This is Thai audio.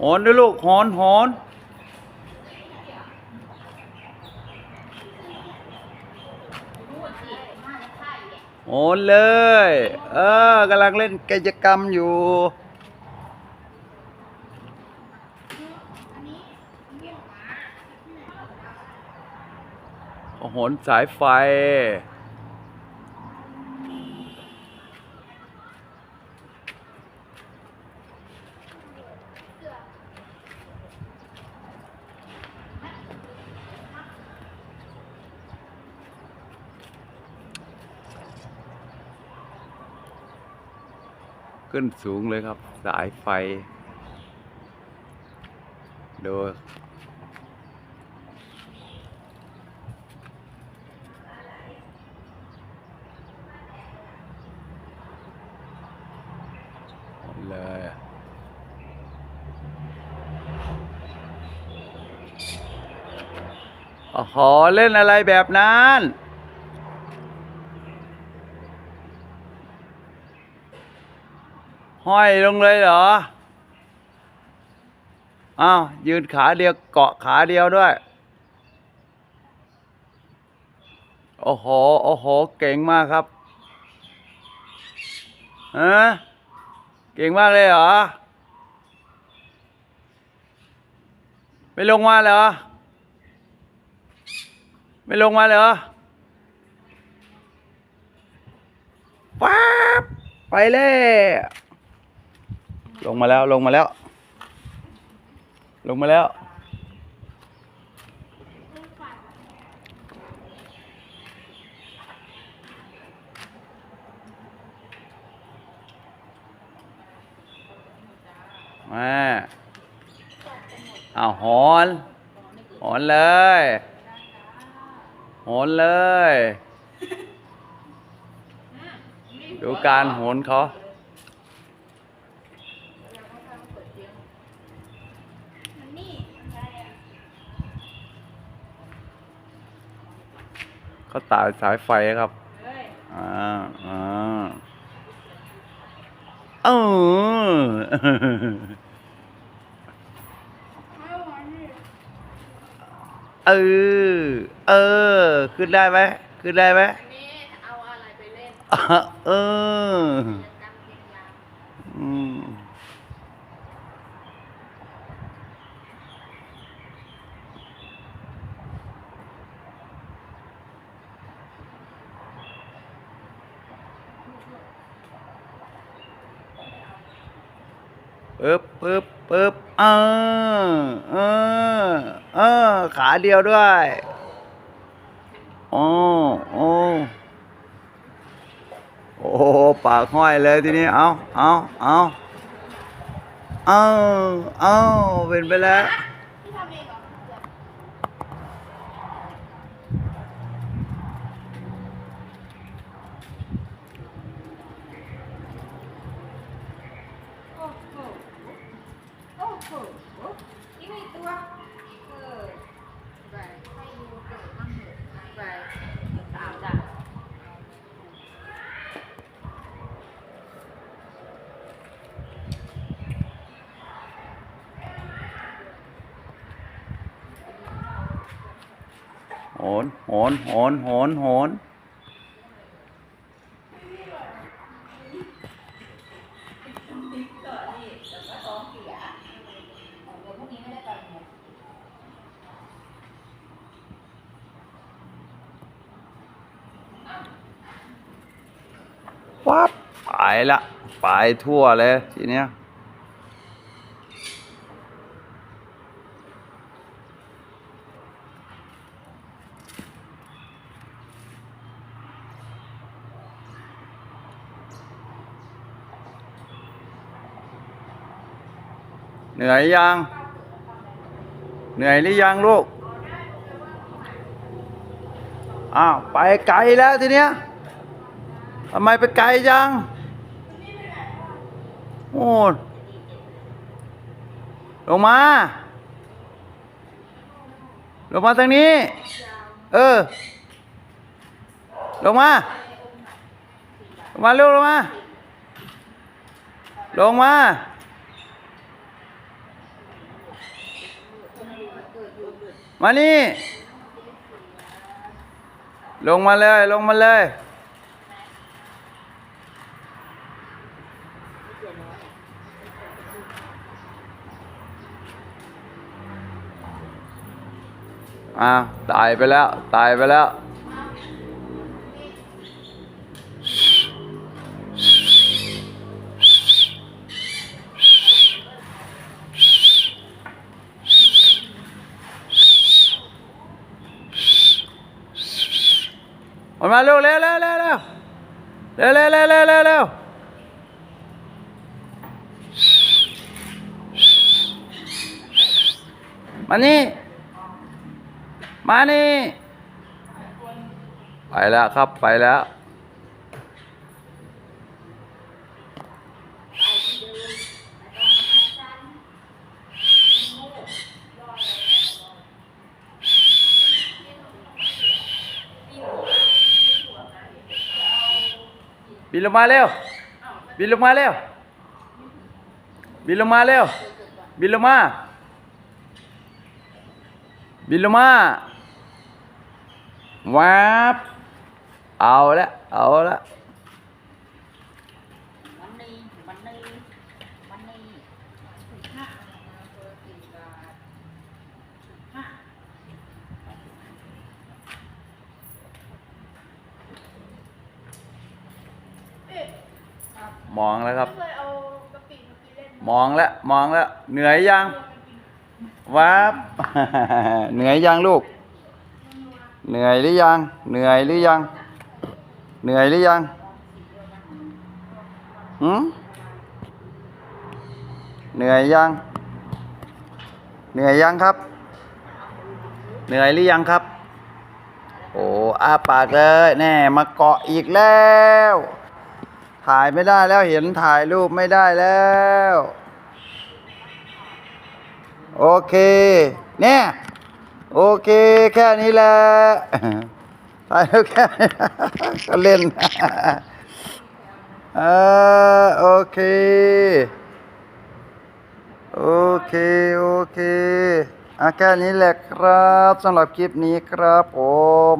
หอนด้วยลูกหอนหอนหอนเลย เออกำลังเล่นกิจกรรมอยู่โหนสายไฟ ขึ้นสูงเลยครับ สายไฟ โดยเลยโอ้โหเล่นอะไรแบบนั้น ห้อยลงเลยเหรอ อ้าว ยืนขาเดียวเกาะขาเดียวด้วย โอ้โห โอ้โห เก่งมากครับฮะเก่งมากเลยเหรอ ไม่ลงมาเหรอ ไม่ลงมาเหรอป๊าบไปเลย ลงมาแล้วลงมาแล้ว ลงมาแล้ว มาเอาหอนหอนเลยหอนเลย ดูการโหนเขา เขาตายสายไฟครับอ่าอ่าเออเออ เออ ขึ้นได้ไหม ขึ้นได้ไหมอันนี้เอาอะไรไปเล่น อะเออ กิจกรรมเกมยาม อืม ปึ๊บปึ๊บปึ๊บเออเออเออขาเดียวด้วยโอ้โอ้โอ้ปากห้อยเลยทีนี้เอาเอาเอาเอาเอาเป็นไปแล้ว พี่ทำเองเหรอ โอ้โห โอ้โหนี่ไงตัวเออไปให้ดูเกิดมั่งเถอะไปั๊บไปละไปทั่วเลยทีเนี้ยเหนื่อยยัง เหนื่อยหรือยังลูก อ้าว ไปไกลแล้วทีเนี้ย ทำไมไปไกลจัง โอ้ลงมา ลงมาทางนี้ เออ ลงมา ลงมาเร็วลงมา ลงมามานี่ ลงมาเลย ลงมาเลย อ้าวตายไปแล้ว ตายไปแล้วออกมาเร็วเร็วเร็วเร็วเร็วเร็วเร็วเร็วเร็วเร็วเร็ว มานี่ มานี่ ไปแล้วครับไปแล้ว บินลงมาเร็ว บินลงมาเร็ว บินลงมาเร็ว บินลงมา บินลงมาแาบเอาละเอาละมองแล้วครับ มองแล้ว มองแล้ว เหนื่อยยัง วับเหนื่อยยังลูก เหนื่อยหรือยัง เหนื่อยหรือยัง เหนื่อยหรือยังหืมเหนื่อยยัง เหนื่อยยังครับ เหนื่อยหรือยังครับ โอ้อาปากเลยแน่มาเกาะอีกแล้ว ถ่ายไม่ได้แล้วเห็นถ่ายรูปไม่ได้แล้ว โอเค เนี่ย โอเค แค่นี้แหละถ่ายแล้วแค่ก็เล่นเออโอเค โอเค โอเคอะแค่นี้แหละครับสำหรับคลิปนี้ครับผม